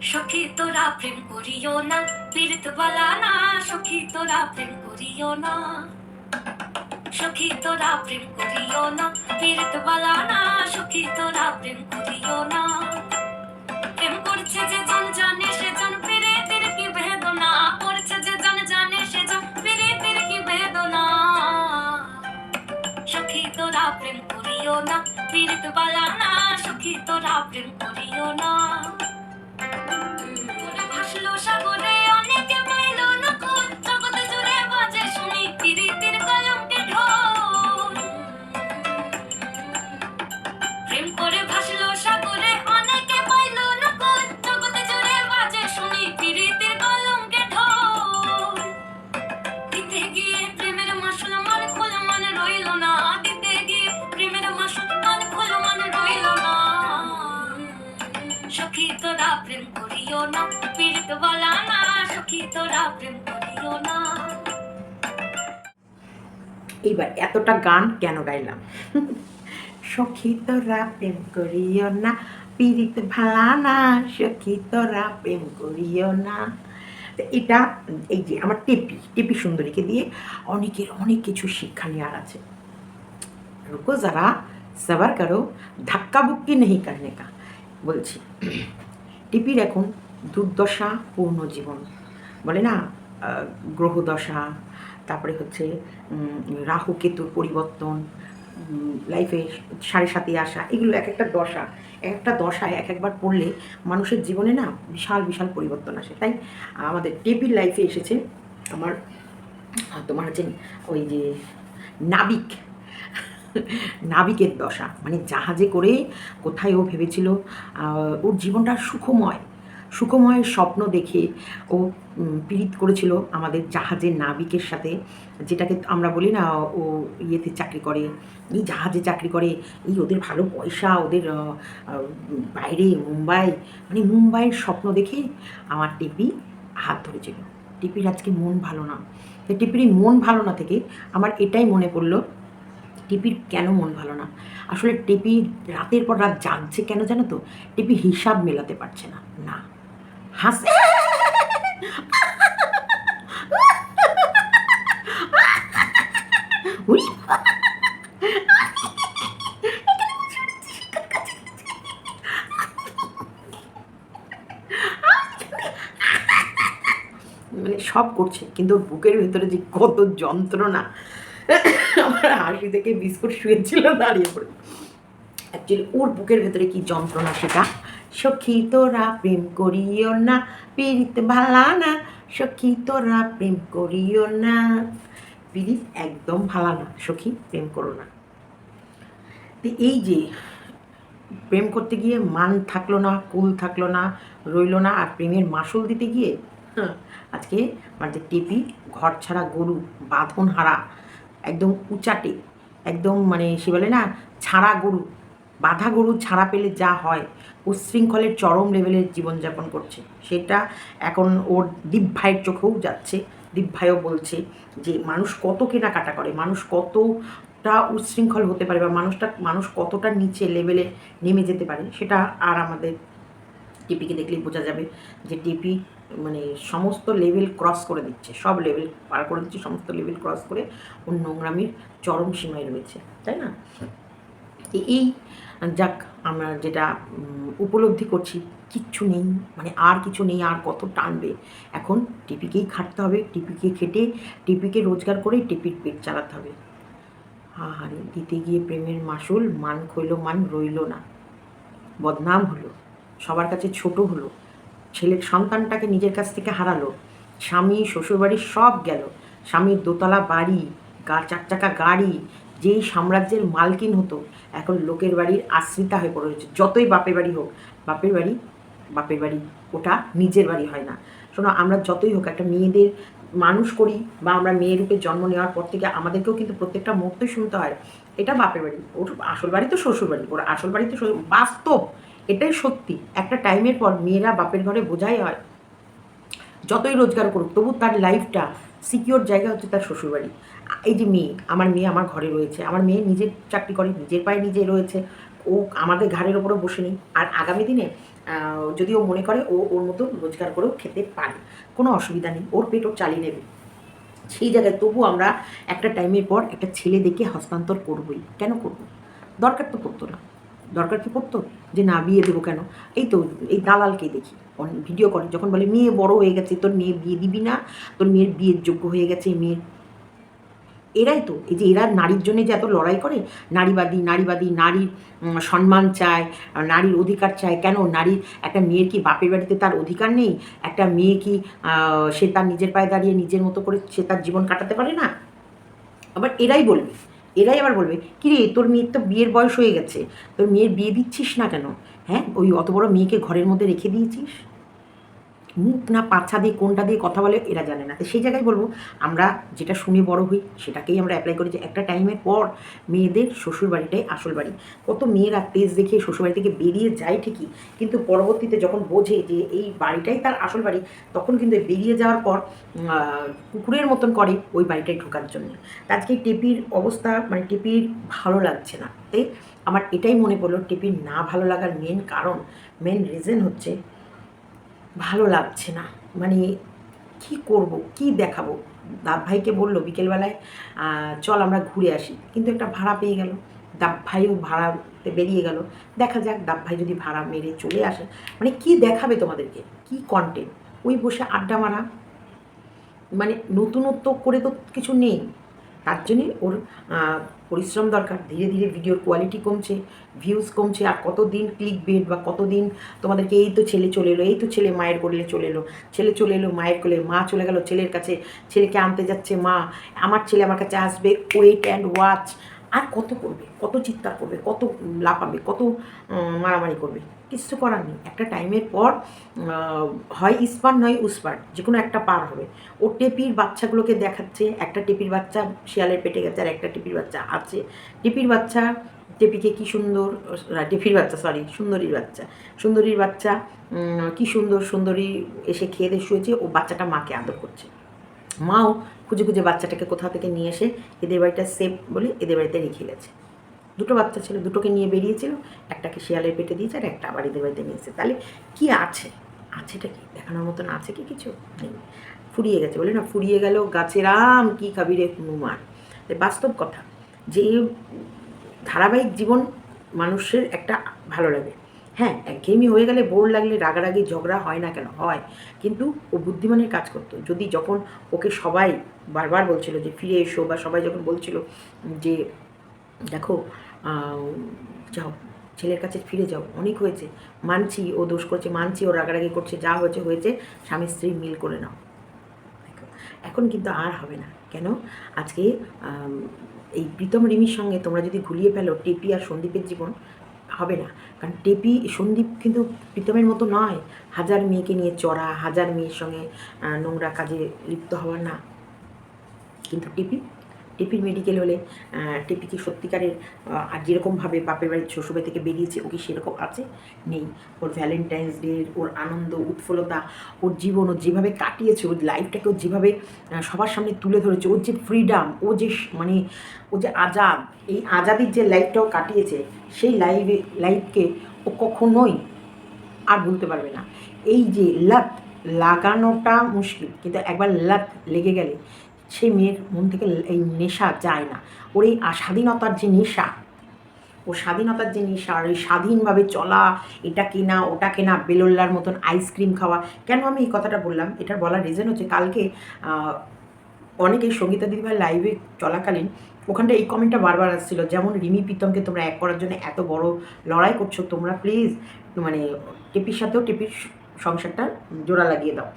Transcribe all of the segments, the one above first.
সখী তোরা প্রেম করিও না, পীড়িত বালা না, সখী তোরা প্রেম করিও না। সখী তোরা প্রেম করিও না, পীড়িত বালা না, সখী তোরা প্রেম করিও না। প্রেম করছে যে জন জানে, সে জন পীড়িতের কি বেদনা। করছে যে জন জানে, সে জন পীড়িতের কি বেদনা। সখী তোরা প্রেম করিও না, পীড়িত বালা না, সখী তোরা প্রেম করিও না। এইবার এতটা গান কেন গাইলাম? সখী তোরা প্রেম করিও না, পীড়িত ভালা না, সখী তোরা প্রেম করিও না। এটা, এই যে আমার টেপি টেপি সুন্দরীকে দিয়ে অনেকের অনেক কিছু শিক্ষা নেওয়ার আছে। রুকো যারা, সবার করো ধাক্কা বুক্কি নেই করনে কা, বলছি। টিপির এখন দুর্দশা পূর্ণ জীবন। বলে না? গ্রহদশা, তারপরে হচ্ছে রাহু কেতুর পরিবর্তন লাইফে সাড়ে সাথে আসা, এগুলো এক একটা দশা, এক একটা দশায় এক একবার পড়লে মানুষের জীবনে না বিশাল বিশাল পরিবর্তন আসে। তাই আমাদের টেপির লাইফে এসেছে আমার, তোমার হচ্ছে ওই যে নাবিক, নাবিকের দশা। মানে জাহাজে করে কোথায় ও ভেবেছিল ওর জীবনটা সুখময় সুখময় স্বপ্ন দেখে ও পীড়িত করেছিল আমাদের জাহাজের নাবিকের সাথে, যেটাকে আমরা বলি না, ও ইয়েতে চাকরি করে, এই জাহাজে চাকরি করে, এই ওদের ভালো পয়সা, ওদের বাইরে মুম্বাই মানে মুম্বাইয়ের স্বপ্ন দেখে আমার টিপি হাত ধরেছিল। টিপির আজকে মন ভালো না। তো টিপির এই মন ভালো না থেকে আমার এটাই মনে পড়ল, টিপির কেন মন ভালো না? আসলে টিপি রাতের পর রাত জাগছে কেন জানো তো? টিপি হিসাব মেলাতে পারছে না। না। হাস! মানে সব করছে, কিন্তু বুকের ভেতরে যে কত যন্ত্রণা, আমার হাসি থেকে বিস্কুট শুয়েছিল দাঁড়িয়ে পড়ে অ্যাকচুয়ালি ওর বুকের ভেতরে কি যন্ত্রণা সেটা সখী তোরা প্রেম করিও না পীড়িত ভালা না সখী তোরা প্রেম করিও না। পীড়িত একদম ভালা না সখী প্রেম করো না। তো এই যে প্রেম করতে গিয়ে মান থাকল না কুল থাকল না রইল না আর প্রেমের মাসুল দিতে গিয়ে হ্যাঁ, আজকে আমার যে টেপি ঘর ছাড়া গরু বাঁধন হারা একদম উচাটে একদম মানে সে বলে না ছাড়া গরু বাধা গরু ছাড়া পেলে যা হয়, উচ্ছৃঙ্খলের চরম লেভেলের জীবনযাপন করছে। সেটা এখন ওর দীপ ভাইয়ের চোখেও যাচ্ছে। দীপ ভাইও বলছে যে, মানুষ কত কেনাকাটা করে, মানুষ কতটা উচ্ছৃঙ্খল হতে পারে বা মানুষটা, মানুষ কতটা নিচে লেভেলে নেমে যেতে পারে? সেটা আর আমাদের টিপিকে দেখলেই বোঝা যাবে যে, টিপি মানে সমস্ত লেভেল ক্রস করে দিচ্ছে। সব লেভেল পার করে দিচ্ছে, সমস্ত লেভেল ক্রস করে ওর নোংরামির চরম সীমায় রয়েছে। তাই না? এই যাক, আমরা যেটা উপলব্ধি করছি, কিচ্ছু নেই মানে আর কিছু নেই, আর কত টানবে। এখন টিপিকেই খাটতে হবে, টিপিকে খেটে, টিপিকে রোজগার করে টিপির পেট চালাতে হবে। আহারে, দিতে গিয়ে প্রেমের মাসুল, মান খইল মান রইল না। বদনাম হলো, সবার কাছে ছোট হলো, ছেলের সন্তানটাকে নিজের কাছ থেকে হারালো, স্বামী শ্বশুরবাড়ি সব গেল, স্বামীর দোতলা বাড়ি, গা চার চাকা গাড়ি যেই সাম্রাজ্যের মালকিন হতো, এখন লোকের বাড়ির আশ্রিতা হয়ে পড়ে রয়েছে। যতই বাপের বাড়ি হোক, বাপের বাড়ি বাপের বাড়ি ওটা নিজের বাড়ি হয় না। শোনো, আমরা যতই হোক একটা মেয়েদের মানুষ করি বা আমরা মেয়ে রূপে জন্ম নেওয়ার পর থেকে আমাদেরকেও কিন্তু প্রত্যেকটা মুহূর্তে শুনতে হয়, এটা বাপের বাড়ি। ওর আসল বাড়ি তো শ্বশুর বাড়ি। ওর আসল বাড়ি তো বাস্তব, এটাই সত্যি। একটা টাইমের পর মেয়েরা বাপের ঘরে বোঝাই হয়, যতই রোজগার করুক, তবু তার লাইফটা সিকিওর জায়গা হচ্ছে তার শ্বশুরবাড়ি এই যে মেয়ে, আমার মেয়ে আমার ঘরে রয়েছে। আমার মেয়ে নিজের চাকরি করে, নিজের পায়ে নিজে রয়েছে। ও আমাদের ঘাড়ের ওপরে বসে নেই। আর আগামী দিনে যদি ও মনে করে, ও ওর মতো রোজগার করেও খেতে পারে। কোনো অসুবিধা নেই। ওর পেট ওর চালিয়ে নেবে। সেই জায়গায় তবু আমরা একটা টাইমের পর একটা ছেলে দেখে হস্তান্তর করবই। কেন করব? দরকার তো পড়তো না। দরকার কি পড়তো? যে না, বিয়ে দেবো কেন? এই তো, এই দালালকে দেখি। ভিডিও করে। যখন বলে, মেয়ে বড় হয়ে গেছে, তোর মেয়ে বিয়ে দিবি না? তোর মেয়ের বিয়ের যোগ্য হয়ে গেছে, মেয়ের এরাই তো। এই যে এরা নারীর জন্য যে এত লড়াই করে, নারীবাদী নারীবাদী, নারীর সম্মান চায় নারীর অধিকার চায়, কেন নারীর একটা মেয়ের কি বাপের বাড়িতে তার অধিকার নেই? একটা মেয়ে কি সে তার নিজের পায়ে দাঁড়িয়ে নিজের মতো করে সে তার জীবন কাটাতে পারে না? আবার এরাই বলবে, এরাই আবার বলবে, কিরে, তোর মেয়ের তো বিয়ের বয়স হয়ে গেছে, তোর মেয়ের বিয়ে দিচ্ছিস না কেন? হ্যাঁ ওই অত বড় মেয়েকে ঘরের মধ্যে রেখে দিয়েছিস? মুখ না পাছা দিয়ে, কোনটা দিয়ে কথা বলে, এরা জানে না। তো সেই জায়গায় বলব, আমরা যেটা শুনে বড় হই, সেটাকেই আমরা অ্যাপ্লাই করি যে একটা টাইমের পর মেয়েদের শ্বশুর বাড়িটাই আসল বাড়ি। কত মেয়েরা তেজ দেখে শ্বশুর বাড়ি থেকে বেরিয়ে যায় ঠিকই, কিন্তু পরবর্তীতে যখন বোঝে যে এই বাড়িটাই তার আসল বাড়ি, তখন কিন্তু বেরিয়ে যাওয়ার পর কুকুরের মতন করে ওই বাড়িটায় ঢোকার জন্য। আজকে টেপির অবস্থা মানে টেপির ভালো লাগছে না। তাই আমার এটাই মনে পড়ল, টেপির না ভালো লাগার মেন কারণ মেন রিজন হচ্ছে ভালো লাগছে না। মানে কি করব, কি দেখাবো? দাব ভাইকে বলল বিকেলবেলায় চল আমরা ঘুরে আসি। কিন্তু একটা ভাড়া পেয়ে গেল। দাব ভাইও ভাড়াতে বেরিয়ে গেল। দেখা যাক দাব ভাই যদি ভাড়া মেরে চলে আসে। মানে কি দেখাবে তোমাদেরকে? কি কন্টেন্ট ওই বসে আড্ডা মারা? মানে নতুনত্ব করে তো কিছু নেই। তার জন্যে ওর পরিশ্রম দরকার। ধীরে ধীরে ভিডিওর কোয়ালিটি কমছে ভিউজ কমছে, আর কতদিন ক্লিক বেড বা কতদিন তোমাদেরকে এই তো ছেলে চলে এলো, এই তো ছেলে মায়ের করলে চলে এলো, ছেলে চলে এলো মায়ের কোলে, মা চলে গেল ছেলের কাছে, ছেলেকে আনতে যাচ্ছে মা, আমার ছেলে আমার কাছে আসবে ওয়েট অ্যান্ড ওয়াচ আর কত করবে? কত চিৎকার করবে? কত লাফাবে? কত মারামারি করবে? কিছু করার নেই। একটা টাইমের পর হয় ইস্পার নয় উস্পার যে কোনো একটা পার হবে। ও টেপির বাচ্চাগুলোকে দেখাচ্ছে। একটা টেপির বাচ্চা শিয়ালের পেটে গেছে আর একটা টেপির বাচ্চা আছে। টেপির বাচ্চা, টেপিকে কি সুন্দর টেপির বাচ্চা সরি সুন্দরীর বাচ্চা। সুন্দরীর বাচ্চা কি সুন্দর, সুন্দরী এসে খেয়ে দিয়ে শুয়েছে। ও বাচ্চাটা মাকে আদর করছে। মাও খুঁজে খুঁজে বাচ্চাটাকে কোথা থেকে নিয়ে এসে এদের বাড়িটা সেফ বলে এদের বাড়িতে রেখে গেছে। দুটো বাচ্চা ছিল, দুটোকে নিয়ে বেরিয়েছিল, একটাকে শিয়ালের পেটে দিয়েছে আর একটা আবার এদের বাড়িতে নিয়েছে তাহলে কি আছে? আছেটা কি? দেখানোর মতন আছে কি কিছু? নেই। ফুরিয়ে গেছে বলে না, ফুরিয়ে গেল গাছের আম, কি খাবি রে নুমান বাস্তব কথা, যে ধারাবাহিক জীবন মানুষের একটা ভালো লাগে। হ্যাঁ একঘেয়েমি হয়ে গেলে বোর লাগলে রাগারাগি ঝগড়া হয় না কেন? হয়। কিন্তু ও বুদ্ধিমানের কাজ করতো। যদি যখন ওকে সবাই বারবার বলছিল যে, ফিরে এসো, বা সবাই যখন বলছিল যে, দেখো যাও, ছেলের কাছে ফিরে যাও। অনেক হয়েছে। মানছি, ও দোষ করছে, মানছি, ও রাগারাগি করছে, যা হয়েছে হয়েছে, স্বামী স্ত্রী মিল করে নাও। এখন কিন্তু আর হবে না। কেন? আজকে এই প্রীতম রিমির সঙ্গে তোমরা যদি ঘুলিয়ে ফেলো টেপি আর সন্দীপের জীবন হবে না। কারণ টেপি, সন্দীপ কিন্তু প্রীতমের মতো নয়। হাজার মেয়েকে নিয়ে চড়া, হাজার মেয়ের সঙ্গে নোংরা কাজে লিপ্ত হওয়ার না। কিন্তু টিপি টিপির মেডিকেল হলে টিপি কি সত্যিকারের আর যেরকমভাবে বাপের বাড়ির শ্বশুরবাড়ি থেকে বেরিয়েছে ও কি সেরকম আছে? নেই। ওর ভ্যালেন্টাইন্স ডে ওর আনন্দ উৎফুল্লতা, ওর জীবন, ও যেভাবে কাটিয়েছে, ওর লাইফটাকে ও যেভাবে সবার সামনে তুলে ধরেছে, ওর যে ফ্রিডাম ও যে মানে ও যে আজাদ, এই আজাদির যে লাইফটাও কাটিয়েছে, সেই লাইফে লাইফকে ও কখনোই আর ভুলতে পারবে না। এই যে লাত, লাগানোটা মুশকিল, কিন্তু একবার লাত লেগে গেলে সেই মেয়ের মন থেকে এই নেশা যায় না। ওর এই স্বাধীনতার যে নেশা ও স্বাধীনতার যে নেশা, আর এই স্বাধীনভাবে চলা, এটা কেনা, ওটা কেনা, বেলোল্লার মতন আইসক্রিম খাওয়া, কেন আমি এই কথাটা বললাম? এটার বলার রিজন হচ্ছে কালকে অনেকেই সঙ্গীতা দিদিভাই লাইভে চলাকালীন ওখানটা এই কমেন্টটা বারবার আসছিল, যেমন, রিমি প্রীতমকে তোমরা এক করার জন্য এত বড় লড়াই করছ, তোমরা প্লিজ মানে টেপির সাথেও টেপির সংসারটা জোড়া লাগিয়ে দাও।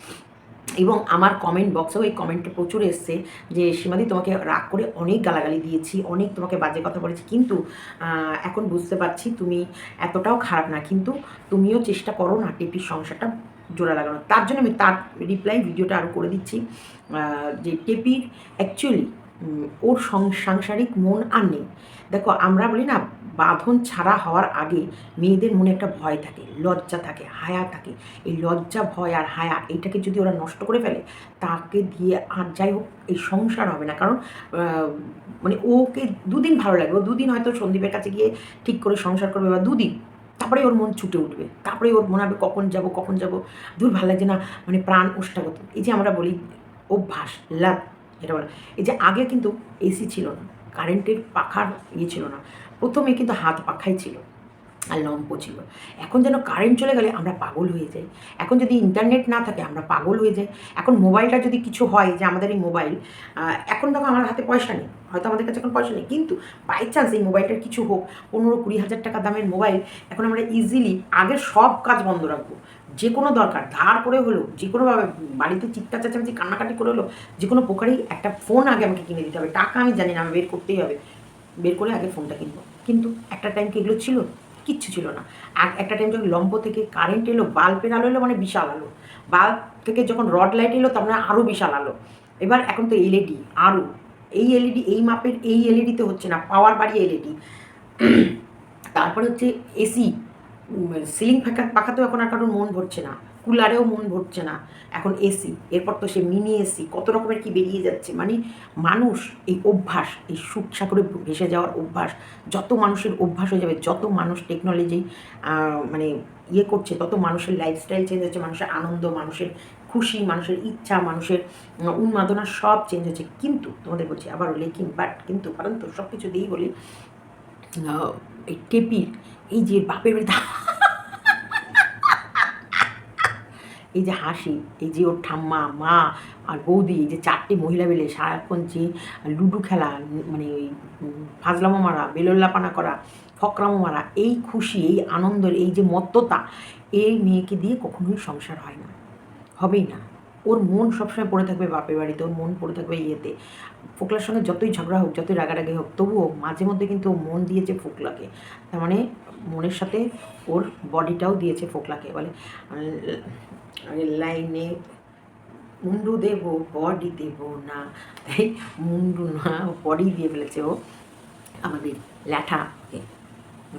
এবং আমার কমেন্ট বক্সেও এই কমেন্টটা প্রচুর এসছে যে, সীমাদি, তোমাকে রাগ করে অনেক গালাগালি দিয়েছি, অনেক তোমাকে বাজে কথা বলেছি, কিন্তু এখন বুঝতে পারছি তুমি এতটাও খারাপ না, কিন্তু তুমিও চেষ্টা করো না টেপির সংসারটা জোড়া লাগানো তার জন্য আমি তার রিপ্লাই ভিডিওটা আরও করে দিচ্ছি যে টেপির অ্যাকচুয়ালি ওর সাংসারিক মন আর নেই। দেখো, আমরা বলি না, বাঁধন ছাড়া হওয়ার আগে মেয়েদের মনে একটা ভয় থাকে, লজ্জা থাকে, হায়া থাকে। এই লজ্জা, ভয় আর হায়া এইটাকে যদি ওরা নষ্ট করে ফেলে, তাকে দিয়ে আর যাই হোক, এই সংসার হবে না। কারণ মানে ওকে দুদিন ভালো লাগবে। ও দুদিন হয়তো সন্দীপের কাছে গিয়ে ঠিক করে সংসার করবে বা দুদিন তারপরে ওর মন ছুটে উঠবে। তারপরে ওর মনে হবে কখন যাব কখন যাব? দূর ভালো লাগছে না মানে প্রাণ ওষ্ঠাগত। এই যে আমরা বলি অভ্যাস লাভ এটা বলে। এই যে আগে কিন্তু এসি ছিল না, কারেন্টের পাখার ইয়ে ছিল না, প্রথমে কিন্তু হাত পাখাই ছিল আর লম্প ছিল। এখন যেন কারেন্ট চলে গেলে আমরা পাগল হয়ে যাই। এখন যদি ইন্টারনেট না থাকে আমরা পাগল হয়ে যাই। এখন মোবাইলটা যদি কিছু হয়, যে আমাদের এই মোবাইল এখন দেখো আমার হাতে পয়সা নেই, হয়তো আমাদের কাছে এখন পয়সা নেই, কিন্তু বাই চান্স এই মোবাইলটার কিছু হোক, পনেরো কুড়ি হাজার টাকা দামের মোবাইল এখন আমরা ইজিলি আগের সব কাজ বন্ধ রাখব। যে কোনো দরকার, ধার করে হলো, যে কোনোভাবে বাড়িতে চিৎকার, চেঁচামেচি, কান্নাকাটি করে হলো, যে কোনো প্রকারেই একটা ফোন আগে আমাকে কিনে দিতে হবে। টাকা আমি জানি না, আমি বের করতেই হবে। বের করে আগে ফোনটা কিনবো। কিন্তু একটা টাইম কি এগুলো ছিল? কিচ্ছু ছিল না। আর একটা টাইম যখন লম্ব থেকে কারেন্ট এলো বাল্বের আলো এলো মানে বিশাল আলো। বাল্ব থেকে যখন রড লাইট এলো তখন আরও বিশাল আলো। এবার এখন তো এলইডি আরও এই এলইডি এই মাপের এই এলইডিতে হচ্ছে না পাওয়ার বাড়িয়ে এলইডি তারপরে হচ্ছে এসি সিলিং ফাঁকা পাখাতেও এখন আর কারোর মন ভরছে না। কুলারেও মন ভরছে না। এখন এসি এরপর তো সে মিনি এসি কত রকমের কি বেরিয়ে যাচ্ছে। মানে মানুষ এই অভ্যাস, এই সুখ সাগরে ভেসে যাওয়ার অভ্যাস, যত মানুষের অভ্যাস হয়ে যাবে, যত মানুষ টেকনোলজি মানে ইয়ে করছে, তত মানুষের লাইফস্টাইল চেঞ্জ হচ্ছে, মানুষের আনন্দ, মানুষের খুশি, মানুষের ইচ্ছা, মানুষের উন্মাদনা সব চেঞ্জ হচ্ছে। কিন্তু, তোমাদের বলছি আবারও লেকিন বাট কিন্তু, কারণ তো সব কিছু দিয়েই বলি এই টেপির এই যে বাপের বাড়িতে এই যে হাসি, এই যে ওর ঠাম্মা, মা আর বৌদি, এই যে চারটে মহিলা মিলে সারাক্ষণ যে লুডো খেলা মানে ওই ফাজলামো মারা বেলোল্লাপানা করা, ফকরামো মারা, এই খুশি, এই আনন্দের, এই যে মত্ততা এই মেয়েকে দিয়ে কখনোই সংসার হয় না। হবেই না। ওর মন সবসময় পড়ে থাকবে বাপের বাড়িতে, ওর মন পড়ে থাকবে ইয়েতে। ফোকলার সঙ্গে যতই ঝগড়া হোক, যতই রাগারাগি হোক, তবুও মাঝে মধ্যে কিন্তু ও মন দিয়েছে ফোকলাকে। তার মানে মনের সাথে ওর বডিটাও দিয়েছে ফোকলাকে, বলে লাইনে মুন্ডু দেব, বডি দেব না। তাই মুন্ডু না, বডি দিয়ে ফেলেছে ও আমাদের ল্যাঠা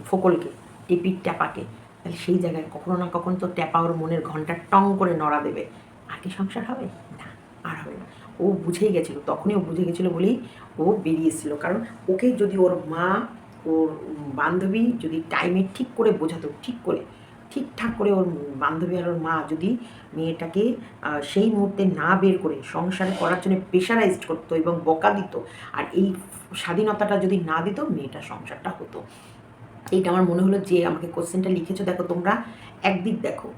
ফোকলকে, টেপির ট্যাপাকে। তাহলে সেই জায়গায় কখনো না কখনো তো ট্যাপা ওর মনের ঘণ্টা টং করে নড়া দেবে। আর কি সংসার হবে? না, আর হবে না। ও বুঝেই গেছিল, তখনই ও বুঝে গেছিল বলেই ও বেরিয়েছিল কারণ ওকে যদি ওর মা ওর বান্ধবী যদি টাইমে ঠিক করে বোঝাতো, ঠিক করে, ঠিকঠাক করে ওর বান্ধবী আর ওর মা যদি মেয়েটাকে সেই মুহূর্তে না বের করে সংসার করার জন্য প্রেশারাইজড করতো এবং বকা দিত আর এই স্বাধীনতাটা যদি না দিত মেয়েটার সংসারটা হতো। এইটা আমার মনে হলো যে আমাকে কোশ্চেনটা লিখেছো। দেখো তোমরা একদিক দেখো।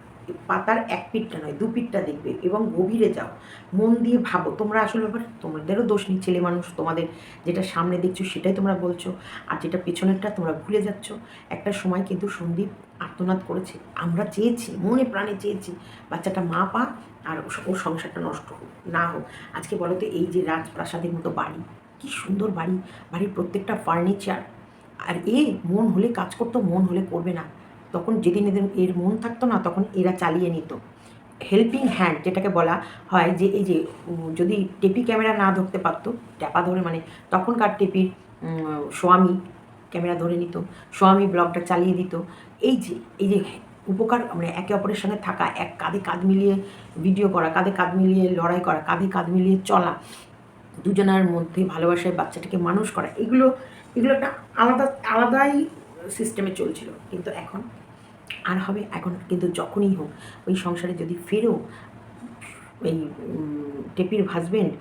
পাতার এক পিঠটা নয়, দু পিঠটা দেখবে এবং গভীরে যাও। মন দিয়ে ভাবো, তোমরা আসলে ব্যাপার তোমাদেরও দোষ নেই, ছেলে মানুষ, তোমাদের যেটা সামনে দেখছ সেটাই তোমরা বলছো। আর যেটা পেছনেরটা তোমরা ভুলে যাচ্ছ, একটা সময় কিন্তু সন্দীপ আর্তনাদ করেছে, আমরা চেয়েছি, মনে প্রাণে চেয়েছি, বাচ্চাটা মা পা আর ও- সংসারটা নষ্ট হোক, না হোক। আজকে বলো তো এই যে রাজপ্রাসাদের মতো বাড়ি, কি সুন্দর বাড়ি, বাড়ির প্রত্যেকটা ফার্নিচার আর এ মন হলে কাজ করতো, মন হলে করবে না। তখন যেদিন এদের এর মন থাকতো না, তখন এরা চালিয়ে নিত। হেল্পিং হ্যান্ড যেটাকে বলা হয় যে, এই যে যদি টেপি ক্যামেরা না ধরতে পারতো, ট্যাপা ধরে মানে তখনকার টেপির স্বামী ক্যামেরা ধরে নিত, স্বামী ব্লগটা চালিয়ে দিত। এই যে এই যে উপকার মানে একে অপরের সঙ্গে থাকা, এক কাঁধে কাঁধ মিলিয়ে ভিডিও করা, কাঁধে কাঁধ মিলিয়ে লড়াই করা, কাঁধে কাঁধ মিলিয়ে চলা, দুজনের মধ্যে ভালোবাসায় বাচ্চাটাকে মানুষ করা, এগুলো এগুলো একটা আলাদা, আলাদাই সিস্টেমে চলছিল। কিন্তু এখন আর হবে এখন কিন্তু যখনই হোক, ওই সংসারে যদি ফেরো, এই টেপির হাজবেন্ড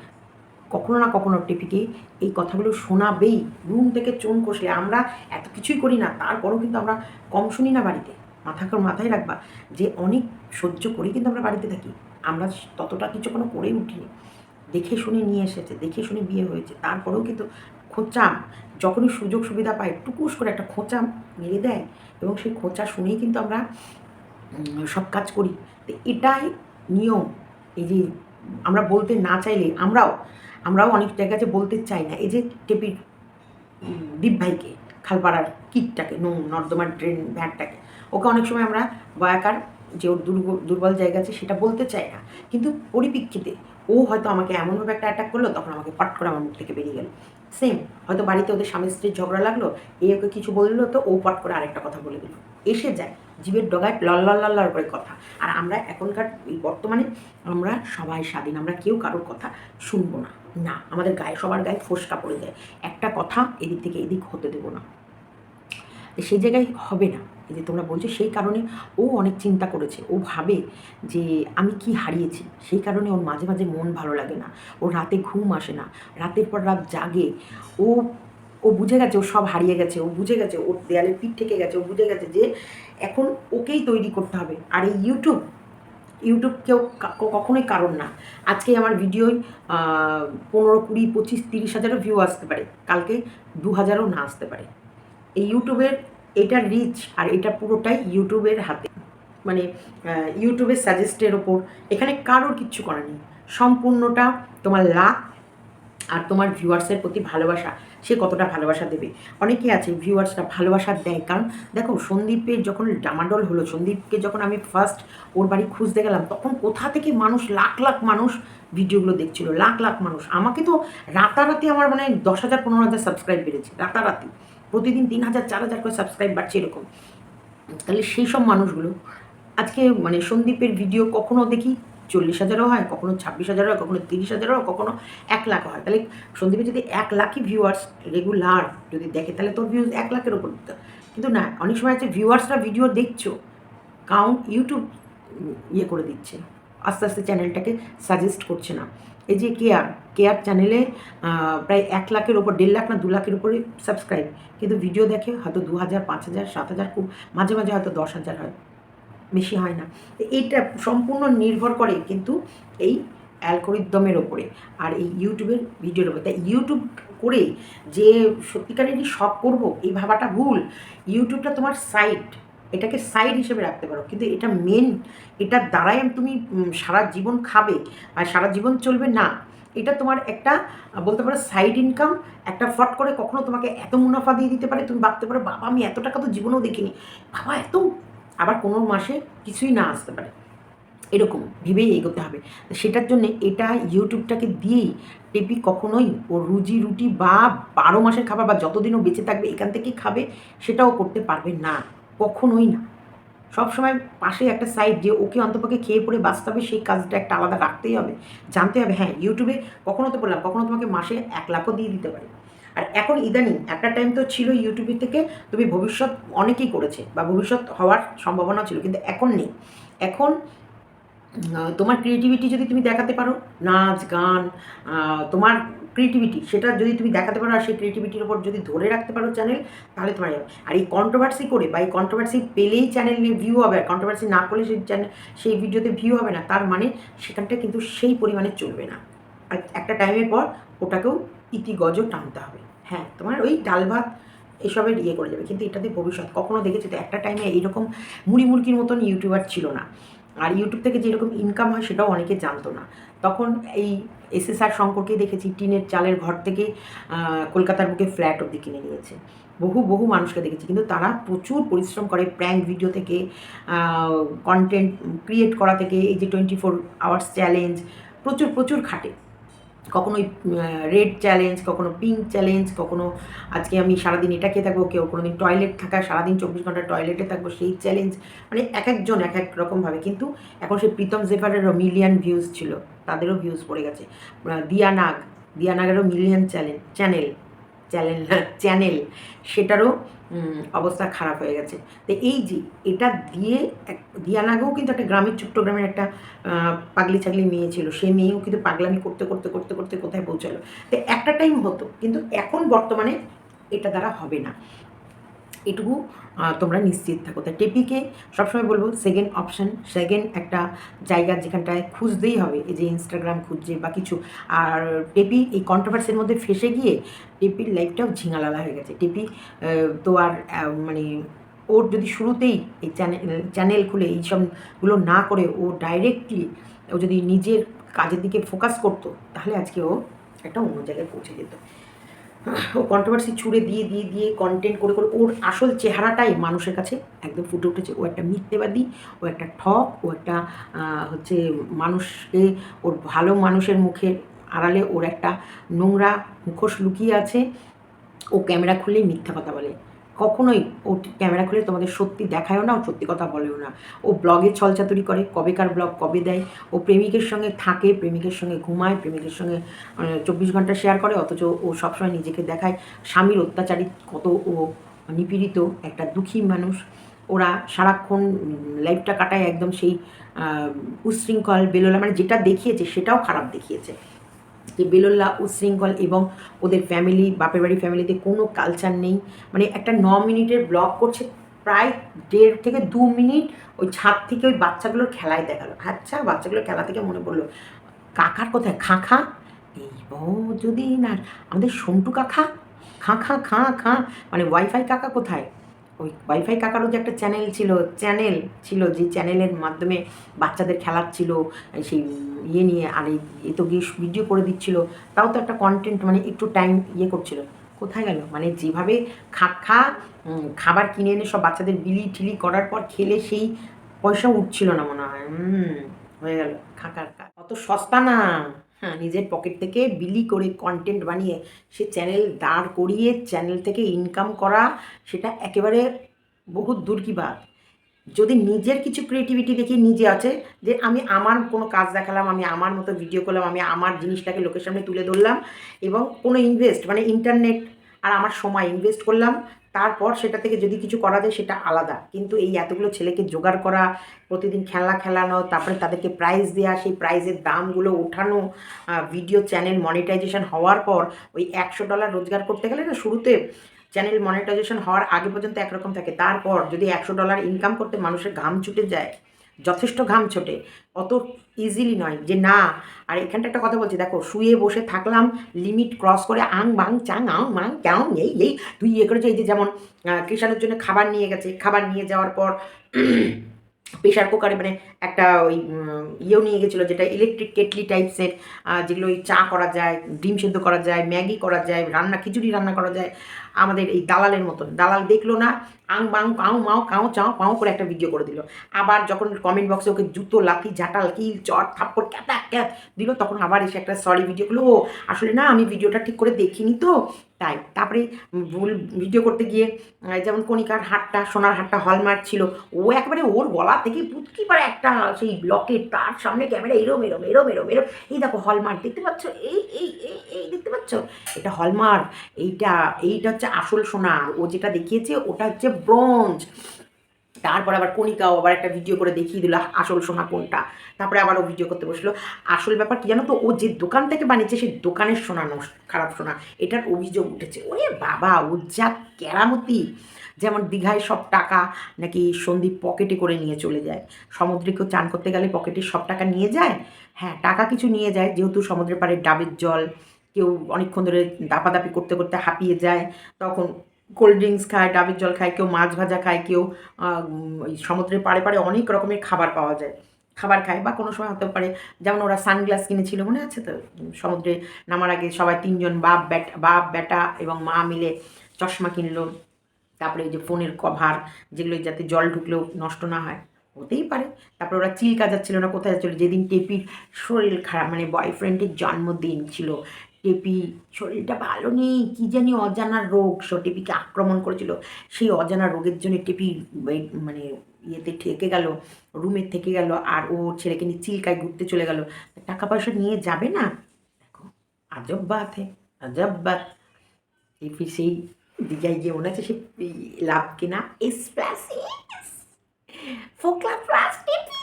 কখনো না কখনো টেপিকে এই কথাগুলো শোনাবেই। রুম থেকে চোন কষলে আমরা এত কিছুই করি না, তারপরেও কিন্তু আমরা কম শুনি না বাড়িতে। মাথা করে মাথায় রাখবা যে অনেক সহ্য করে কিন্তু আমরা বাড়িতে থাকি। আমরা ততটা কিছু কোনো করেই উঠিনি। দেখে শুনে নিয়ে এসেছে, দেখে শুনে বিয়ে হয়েছে, তারপরেও কিন্তু খোঁচা যখনই সুযোগ সুবিধা পায়, টুকুস করে একটা খোঁচা মেরে দেয় এবং সেই খোঁচা শুনেই কিন্তু আমরা সব কাজ করি। তো এটাই নিয়ম। এই যে আমরা বলতে না চাইলে, আমরাও আমরাও অনেক জায়গাতে বলতে চাই না, এই যে টেপির দীপ ভাইকে, খালপাড়ার কিটটাকে, নো, নর্দমার ড্রেন ভ্যাটটাকে ওকে অনেক সময় আমরা বয়াকার যে ওর দুর্বল জায়গা আছে সেটা বলতে চাই না। কিন্তু পরিপ্রেক্ষিতে ও হয়তো আমাকে এমনভাবে একটা অ্যাটাক করল, তখন আমাকে পাট করে আমার মুখ থেকে বেরিয়ে গেল। সেম হয়তো বাড়িতে ওদের স্বামী স্ত্রীর ঝগড়া লাগল এ ওকে কিছু বলল তো ও পট করে আরেকটা কথা বলে দিল। এসে যায় জীবের ডগায় লল করে কথা। আর আমরা এখনকার, এই বর্তমানে আমরা সবাই স্বাধীন, আমরা কেউ কারোর কথা শুনব না। না, আমাদের গায়ে, সবার গায়ে ফোসকা পড়ে যায়। একটা কথা এদিক থেকে এদিক হতে দেবো না। সেই জায়গায় হবে না। যে তোমরা বলছো সেই কারণে ও অনেক চিন্তা করেছে। ও ভাবে যে আমি কি হারিয়েছি, সেই কারণে ওর মাঝে মাঝে মন ভালো লাগে না। ওর রাতে ঘুম আসে না। রাতের পর রাত জাগে। ও ও বুঝে গেছে ও সব হারিয়ে গেছে। ও বুঝে গেছে ওর দেয়ালে পিঠ থেকে গেছে। ও বুঝে গেছে যে এখন ওকেই তৈরি করতে হবে। আর এই ইউটিউব ইউটিউব কেউ কখনোই কারণ না। আজকে আমার ভিডিওয় পনেরো, কুড়ি, পঁচিশ, তিরিশ হাজারও ভিউ আসতে পারে। কালকে দু হাজারও না আসতে পারে। এই ইউটিউবের এটা রিচ আর এটা পুরোটাই ইউটিউবের হাতে। মানে ইউটিউবের সাজেস্টের ওপর। এখানে কারোর কিচ্ছু করার নেই। সম্পূর্ণটা তোমার লাক আর তোমার ভিউয়ার্সের প্রতি ভালোবাসা। সে কতটা ভালোবাসা দেবে? অনেকে আছে ভিউয়ার্সরা ভালোবাসা দেয়। কারণ, দেখো, সন্দীপের যখন ডামাডোল হলো, সন্দীপকে যখন আমি ফার্স্ট ওর বাড়ি খুঁজতে গেলাম, তখন কোথা থেকে মানুষ, লাখ লাখ মানুষ ভিডিওগুলো দেখছিল। লাখ লাখ মানুষ। আমাকে তো রাতারাতি আমার মানে দশ হাজার, পনেরো হাজার সাবস্ক্রাইব বেড়েছে। রাতারাতি। প্রতিদিন তিন হাজার, চার হাজার করে সাবস্ক্রাইব বাড়ছে এরকম। তাহলে সেই সব মানুষগুলো, আজকে মানে সন্দীপের ভিডিও কখনো দেখি? চল্লিশ হাজারও হয়, কখনো ছাব্বিশ হাজারও হয়, কখনো তিরিশ হাজারও হয়, কখনো এক লাখ হয়। তাহলে সন্দীপের যদি এক লাখই ভিউয়ার্স রেগুলার যদি দেখে, তাহলে তোর ভিউজ এক লাখের ওপর দিত কিন্তু না, অনেক সময় আছে ভিউয়ার্সরা ভিডিও দেখছ কাউন্ট ইউটিউব ইয়ে করে দিচ্ছে। আস্তে আস্তে চ্যানেলটাকে সাজেস্ট করছে না। এই যে কেয়ার কেয়ার চ্যানেলে প্রায় এক লাখের ওপর, দেড় লাখ না দু লাখের উপরে সাবস্ক্রাইব কিন্তু ভিডিও দেখে হয়তো দু হাজার, পাঁচ হাজার, সাত হাজার, খুব মাঝে মাঝে হয়তো দশ হাজার হয়। বেশি হয় না। এইটা সম্পূর্ণ নির্ভর করে কিন্তু এই অ্যালগোরিদমের ওপরে আর এই ইউটিউবের ভিডিওর ওপরে। তাই ইউটিউব করে যে সত্যিকারেরই সব করব, এই ভাবাটা ভুল। ইউটিউবটা তোমার সাইট এটাকে সাইড হিসেবে রাখতে পারো। কিন্তু এটা মেন এটার দ্বারাই তুমি সারা জীবন খাবে আর সারা জীবন চলবে না। এটা তোমার একটা, বলতে পারো সাইড ইনকাম একটা ফট করে কখনো তোমাকে এত মুনাফা দিয়ে দিতে পারে। তুমি ভাবতে পারো, বাবা, আমি এত টাকা তো জীবনেও দেখিনি। বাবা, এত, আবার কোনো মাসে কিছুই না আসতে পারে। এরকম ভেবেই এগোতে হবে। সেটার জন্য এটা ইউটিউবটাকে দিয়েই টেপি কখনোই ও রুজি রুটি বা বারো মাসের খাবার বা যতদিনও বেঁচে থাকবে এখান থেকেই খাবে, সেটাও করতে পারবে না। কখনোই না। সবসময় পাশে একটা সাইড যে ওকে অন্তপক্ষে খেয়ে পড়ে বাঁচতে হবে, সেই কাজটা একটা আলাদা রাখতেই হবে। জানতে হবে হ্যাঁ ইউটিউবে কখনো তো বললাম, কখনো তোমাকে মাসে এক লাখও দিয়ে দিতে পারে। আর এখন ইদানিং একটা টাইম তো ছিল ইউটিউবের থেকে, তুমি ভবিষ্যৎ অনেকেই করেছে বা ভবিষ্যৎ হওয়ার সম্ভাবনা ছিল, কিন্তু এখন নেই। এখন তোমার ক্রিয়েটিভিটি যদি তুমি দেখাতে পারো, নাচ, গান তোমার ক্রিয়েটিভিটি সেটা যদি তুমি দেখাতে পারো আর সেই ক্রিয়েটিভিটির ওপর যদি ধরে রাখতে পারো চ্যানেল তাহলে তোমার যাবে আর এই কন্ট্রোভার্সি করে বা এই কন্ট্রোভার্সি পেলেই চ্যানেল নিয়ে ভিউ হবে, আর কন্ট্রোভার্সি না করলে সেই চ্যানেল সেই ভিডিওতে ভিউ হবে না, তার মানে সেখানটা কিন্তু সেই পরিমাণে চলবে না। আর একটা টাইমের পর ওটাকেও ইতিগজ টানতে হবে। হ্যাঁ তোমার ওই ডাল ভাত এসবের ইয়ে করে যাবে। কিন্তু এটাতে ভবিষ্যৎ, কখনো দেখেছি তো, একটা টাইমে এইরকম মুড়ি মুরগির মতন ইউটিউবার ছিল না। আর ইউটিউব থেকে যেরকম ইনকাম হয়, সেটাও অনেকে জানতো না। তখন এই এসএসআর শঙ্করকে দেখেছি, টিনের চালের ঘর থেকে কলকাতার বুকে ফ্ল্যাট অব্দি কিনে নিয়েছে। বহু বহু মানুষকে দেখেছি, কিন্তু তারা প্রচুর পরিশ্রম করে প্র্যাঙ্ক ভিডিও থেকে কন্টেন্ট ক্রিয়েট করা থেকে, এই যে টোয়েন্টি ফোর আওয়ার্স চ্যালেঞ্জ প্রচুর প্রচুর খাটে। কখনো রেড চ্যালেঞ্জ কখনো পিঙ্ক চ্যালেঞ্জ কখনো আজকে আমি সারাদিন এটা খেয়ে থাকব, কেউ কোনো দিন টয়লেট থাকা, সারাদিন চব্বিশ ঘণ্টা টয়লেটে থাকব, সেই চ্যালেঞ্জ মানে এক একজন এক এক রকমভাবে। কিন্তু এখন সেই প্রীতম জেফারেরও মিলিয়ন ভিউজ ছিল। তাদেরও ভিউজ পড়ে গেছে। আহ, Diya Nag Diya নাগেরও million channel channel channel channel সেটারও অবস্থা খারাপ হয়ে গেছে। তো এই যে এটা দিয়ে এক- দিয়া নাগেও কিন্তু একটা গ্রামের ছোট্ট গ্রামের একটা পাগলি ছাগলি মেয়ে ছিল। সে মেয়েও কিন্তু পাগলামি করতে করতে করতে করতে কোথায় পৌঁছালো? তো একটা টাইম হতো কিন্তু এখন বর্তমানে এটা দ্বারা হবে না। এটুকু তোমরা নিশ্চিত থাকো। তাই টেপিকে সবসময় বলব সেকেন্ড অপশান সেকেন্ড একটা জায়গা যেখানটায় খুঁজতেই হবে, এই যে ইনস্টাগ্রাম খুঁজছে বা কিছু। আর টেপি এই কন্ট্রোভার্সির মধ্যে ফেসে গিয়ে টেপির লাইফটাও ঝিঙালালা হয়ে গেছে। টেপি তো আর মানে ওর যদি শুরুতেই এই চ্যানেল চ্যানেল খুলে এই সবগুলো না করে ও ডাইরেক্টলি ও যদি নিজের কাজের দিকে ফোকাস করতো, তাহলে আজকে ও একটা অন্য জায়গায় পৌঁছে যেত। ও কন্ট্রোভার্সি ছুড়ে দিয়ে দিয়ে দিয়ে কন্টেন্ট করে করে ওর আসল চেহারাটাই মানুষের কাছে একদম ফুটে উঠেছে। ও একটা মিথ্যেবাদী, ও একটা ঠক, ও একটা হচ্ছে মানুষকে, ওর ভালো মানুষের মুখে আড়ালে ওর একটা নোংরা মুখোশ লুকিয়ে আছে। ও ক্যামেরা খুললেই মিথ্যা কথা বলে। কখনোই ও ক্যামেরা খুলে তোমাদের সত্যি দেখায়ও না ও সত্যি কথা বলেও না। ও ব্লগে ছলচাতুরি করে কবেকার ব্লগ কবে দেয়? ও প্রেমিকের সঙ্গে থাকে প্রেমিকের সঙ্গে ঘুমায় প্রেমিকের সঙ্গে চব্বিশ ঘণ্টা শেয়ার করে অথচ ও সবসময় নিজেকে দেখায়। স্বামীর অত্যাচারী কত ও নিপীড়িত একটা দুঃখী মানুষ। ওরা সারাক্ষণ লাইফটা কাটায় একদম সেই আহ, উচ্ছৃঙ্খল বেলোলা মানে যেটা দেখিয়েছে সেটাও খারাপ দেখিয়েছে। যে বেলোল্লা উচ্ছৃঙ্খল এবং ওদের ফ্যামিলি বাপের বাড়ি ফ্যামিলিতে কোনো কালচার নেই। মানে একটা ন মিনিটের ব্লগ করছে প্রায় দেড় থেকে দু মিনিট ওই ছাদ থেকে ওই বাচ্চাগুলোর খেলায় দেখাল। আচ্ছা বাচ্চাগুলোর খেলা থেকে মনে পড়ল, কাকার কোথায়? খা খা? এই যদি না। আমাদের সন্টু কাকা? খা খা খা খা। মানে ওয়াইফাই কাকা কোথায়? ওই ওয়াইফাই কাকারও যে একটা চ্যানেল ছিল চ্যানেল ছিল যে চ্যানেলের মাধ্যমে বাচ্চাদের খেলার ছিল, সেই ইয়ে নিয়ে, আর এই তো গিয়ে ভিডিও করে দিচ্ছিল, তাও তো একটা কন্টেন্ট মানে একটু টাইম ইয়ে করছিল। কোথায় গেল? মানে যেভাবে খা খা খাবার কিনে এনে সব বাচ্চাদের বিলি ঠিলি করার পর খেলে সেই পয়সা উঠছিল না মনে হয়। হয়ে গেল। খাকার অত সস্তা না। হ্যাঁ নিজের পকেট থেকে বিলি করে কন্টেন্ট বানিয়ে সে চ্যানেল দাঁড় করিয়ে চ্যানেল থেকে ইনকাম করা, সেটা একেবারে বহুত দূর কি বাদ যদি নিজের কিছু ক্রিয়েটিভিটি দেখি নিজে আছে, যে আমি আমার কোনো কাজ দেখালাম, আমি আমার মতো ভিডিও করলাম, আমি আমার জিনিসটাকে লোকের সামনে তুলে ধরলাম এবং কোনো ইনভেস্ট মানে ইন্টারনেট আর আমার সময় ইনভেস্ট করলাম তারপর সেটা থেকে যদি কিছু করা যায়, সেটা আলাদা। কিন্তু এই এতগুলো ছেলেকে জোগাড় করা, প্রতিদিন খেলা খেলানো, তারপরে তাদেরকে প্রাইজ দেওয়া সেই প্রাইজের দামগুলো ওঠানো ভিডিও চ্যানেল মনিটাইজেশন হওয়ার পর ওই একশো ডলার রোজগার করতে গেলে না শুরুতে চ্যানেল মনিটাইজেশন হওয়ার আগে পর্যন্ত একরকম থাকে। তারপর যদি একশো ডলার ইনকাম করতে মানুষের ঘাম ছুটে যায় যথেষ্ট ঘাম ছোটে। অত ইজিলি নয় যে না, আর এখানটা একটা কথা বলছি, দেখো, শুয়ে বসে থাকলাম লিমিট ক্রস করে আং, বাং, চাং, আং, মাং ক্যাং এই এই তুই ইয়ে করেছ এই যে যেমন কৃষাণের জন্য খাবার নিয়ে গেছে, খাবার নিয়ে যাওয়ার পর প্রেশার কুকারে মানে একটা ওই ইয়েও নিয়ে গেছিল যেটা ইলেকট্রিক কেটলি টাইপসের যেগুলো ওই চা করা যায়, ডিম সেদ্ধ করা যায়, ম্যাগি করা যায়, রান্না, খিচুড়ি রান্না করা যায়। আমাদের এই দালালের মতন। দালাল দেখল না, আং, বাং কাউ মাও কাউ চাও, পাও করে একটা ভিডিও করে দিল। আবার যখন কমেন্ট বক্সে ওকে জুতো, লাথি, ঝাঁটাল, কিল, চট, থাপ্পড়, ক্যাতা, ক্যাত দিল, তখন আবার এসে একটা সরি ভিডিও করল, ও, আসলে না, আমি ভিডিওটা ঠিক করে দেখিনি তো। তাই। তারপরে ভুল ভিডিও করতে গিয়ে যেমন কণিকার হাটটা, সোনার হাটটা হলমার্ক ছিল, ও একবারে ওর গলা থেকে পুটকি পারে একটা সেই ব্লকের তার সামনে ক্যামেরা এরম এরম এরম এরম এরম। এই দেখো হলমার্ক দেখতে পাচ্ছ? এই এই এই এই, দেখতে পাচ্ছ? এটা হলমার্ক এইটা এইটা হচ্ছে আসল সোনা। ও যেটা দেখিয়েছে, ওটা হচ্ছে ব্রোঞ্জ তারপর আবার কণিকাও আবার একটা ভিডিও করে দেখিয়ে দিল আসল সোনা কোনটা। তারপরে আবার ও ভিডিও করতে বসল। আসল ব্যাপার কি জানো তো? ও যে দোকান থেকে বানিয়েছে সেই দোকানের সোনা খারাপ সোনা। এটার অভিযোগ উঠেছে। ওরে বাবা, ও যা কেরামতি। যেমন দীঘায় সব টাকা নাকি সন্দীপ পকেটে করে নিয়ে চলে যায়। সমুদ্রে কেউ চান করতে গেলে পকেটে সব টাকা নিয়ে যায়। হ্যাঁ টাকা কিছু নিয়ে যায়। যেহেতু সমুদ্রের পাড়ে ডাবের জল, কেউ অনেকক্ষণ ধরে দাপাদাপি করতে করতে হাঁপিয়ে যায়, তখন কোল্ড ড্রিঙ্কস খায়, ডাবের জল খায়, কেউ মাছ ভাজা খায়, কেউ ওই সমুদ্রের পাড়ে পাড়ে অনেক রকমের খাবার পাওয়া যায়। খাবার খায় বা কোনো সময় হতে পারে, যেমন ওরা সানগ্লাস কিনেছিল, মনে আছে তো? সমুদ্রে নামার আগে সবাই তিনজন বাপ, ব্যাট, বাপ বেটা এবং মা মিলে চশমা কিনলো। তারপরে ওই যে ফোনের কভার, যেগুলো যাতে জল ঢুকলেও নষ্ট না হয়, হতেই পারে। তারপরে ওরা চিল্কা যাচ্ছিল না, কোথায় যাচ্ছিল? যেদিন টেপির শরীর খারাপ মানে বয়ফ্রেন্ডের জন্মদিন ছিল টেপি শরীরটা ভালো নেই, কী জানি অজানা রোগ সো টেপিকে আক্রমণ করেছিল। সেই অজানা রোগের জন্য টেপি মানে ইয়েতে ঠেকে গেল রুমের থেকে গেল, আর ও ছেলেকে নিয়ে চিল্কায় ঘুরতে চলে গেল। টাকা পয়সা নিয়ে যাবে না? দেখো, আজব বাত হে, আজব বাত। টেপি সেই দীঘায় গিয়ে মনে আছে সে লাভ কিনা? এসপ্লাসিস ফোকলা প্লাস টেপি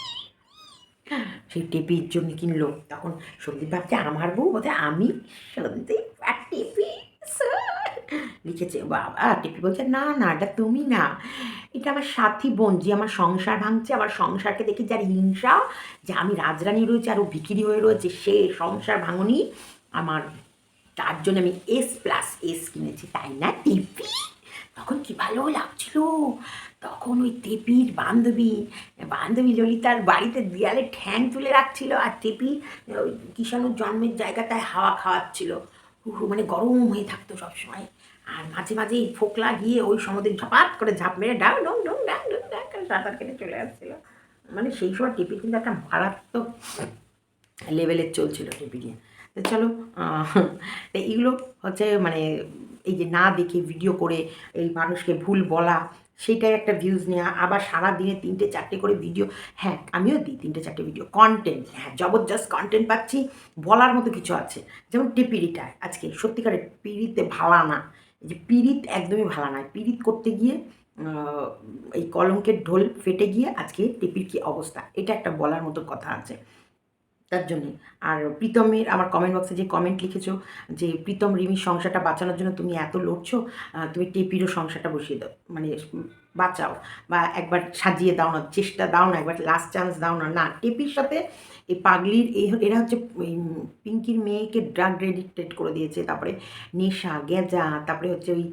সেই টেপির জন্য কিনলো। তখন সন্দীপ ভাবছে, আমার বউ বলছে আমি সন্দীপ টেপি লিখেছে, বাবা, টেপি বলছে, না না, এটা তুমি না। এটা আমার সাথী বোন, যে আমার সংসার ভাঙছে, আমার সংসারকে দেখে যার হিংসা, যে আমি রাজরানী রয়েছে আর ও ভিকিরি হয়ে রয়েছে, সে সংসার ভাঙনি। আমার, তার জন্য আমি এস প্লাস এস কিনেছি, তাই না, টিপি? তখন কি ভালো লাগছিল? তখন ওই টেপির বান্ধবী বান্ধবী ললিতার বাড়িতে দেয়ালে ঠ্যাং তুলে রাখছিল আর টেপি, ওই কিষাণুর জন্মের জায়গাটায় হাওয়া খাওয়াচ্ছিল। মানে গরম হয়ে থাকতো সবসময়। আর মাঝে মাঝে এই ফোকলা গিয়ে ওই সমুদ্রে ঝপাত করে ঝাঁপ মেরে ডাং ডং ডং ডাং ডং ডাং করে সাঁতার কেটে চলে আসছিল। মানে সেই সময় টেপি কিন্তু একটা মারাত্মক লেভেলের চলছিল টিভি নিয়ে। তো চলো এইগুলো হচ্ছে মানে এই যে না দেখে ভিডিও করে এই মানুষকে ভুল বলা সেটাই একটা ভিউজ নেওয়া আবার সারা দিনে তিনটে চারটে করে ভিডিও হ্যাঁ আমিও দিই তিনটে চারটে ভিডিও কন্টেন্ট হ্যাঁ জবরদস্ত কন্টেন্ট পাচ্ছি, বলার মতো কিছু আছে। যেমন টেপিরিটা, আজকে সত্যিকারের পিড়িতে ভালা না যে পিরিত একদমই ভালো নয় পিড়িত করতে গিয়ে এই কলঙ্কের ঢোল ফেটে গিয়ে আজকে টেপির কি অবস্থা, এটা একটা বলার মতো কথা আছে। তার জন্যে আর প্রীতমের আমার কমেন্ট বক্সে যে কমেন্ট লিখেছো যে, প্রীতম রিমির সংসারটা বাঁচানোর জন্য তুমি এত লড়ছো তুমি টেপিরও সংসারটা বসিয়ে দাও। মানে বাঁচাও বা একবার সাজিয়ে দাও না, চেষ্টা দাও না, একবার লাস্ট চান্স দাও না। না টেপির সাথে এই পাগলির, এই এরা হচ্ছে পিঙ্কির মেয়েকে ড্রাগ রেডিক্টেড করে দিয়েছে। তারপরে নেশা গেজা তারপরে হচ্ছে ওই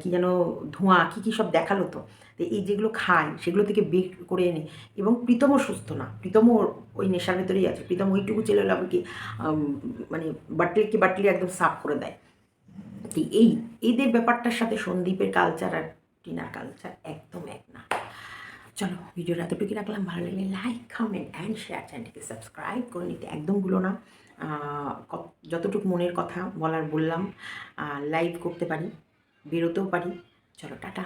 কি যেন ধোঁয়া, কী কী সব দেখাল তো। তো এই যেগুলো খায়, সেগুলো থেকে বের করে এনে, এবং প্রীতমও সুস্থ না। প্রীতমও ওই নেশার ভেতরেই আছে। প্রীতম ওইটুকু ছেলে হলে কি মানে বাটলিকে বাটলি একদম সাফ করে দেয়। এই, এদের ব্যাপারটার সাথে সন্দীপের কালচার আর টিনার কালচার একদম এক না। চলো, ভিডিওটা এতটুকু রাখলাম। ভালো লাগলে লাইক কমেন্ট অ্যান্ড শেয়ার চ্যানেলটিকে সাবস্ক্রাইব করে নিতে একদম ভুলো না। যতটুকু মনের কথা বলার বললাম লাইভ করতে পারি, বেরোতেও পারি। চলো, টাটা।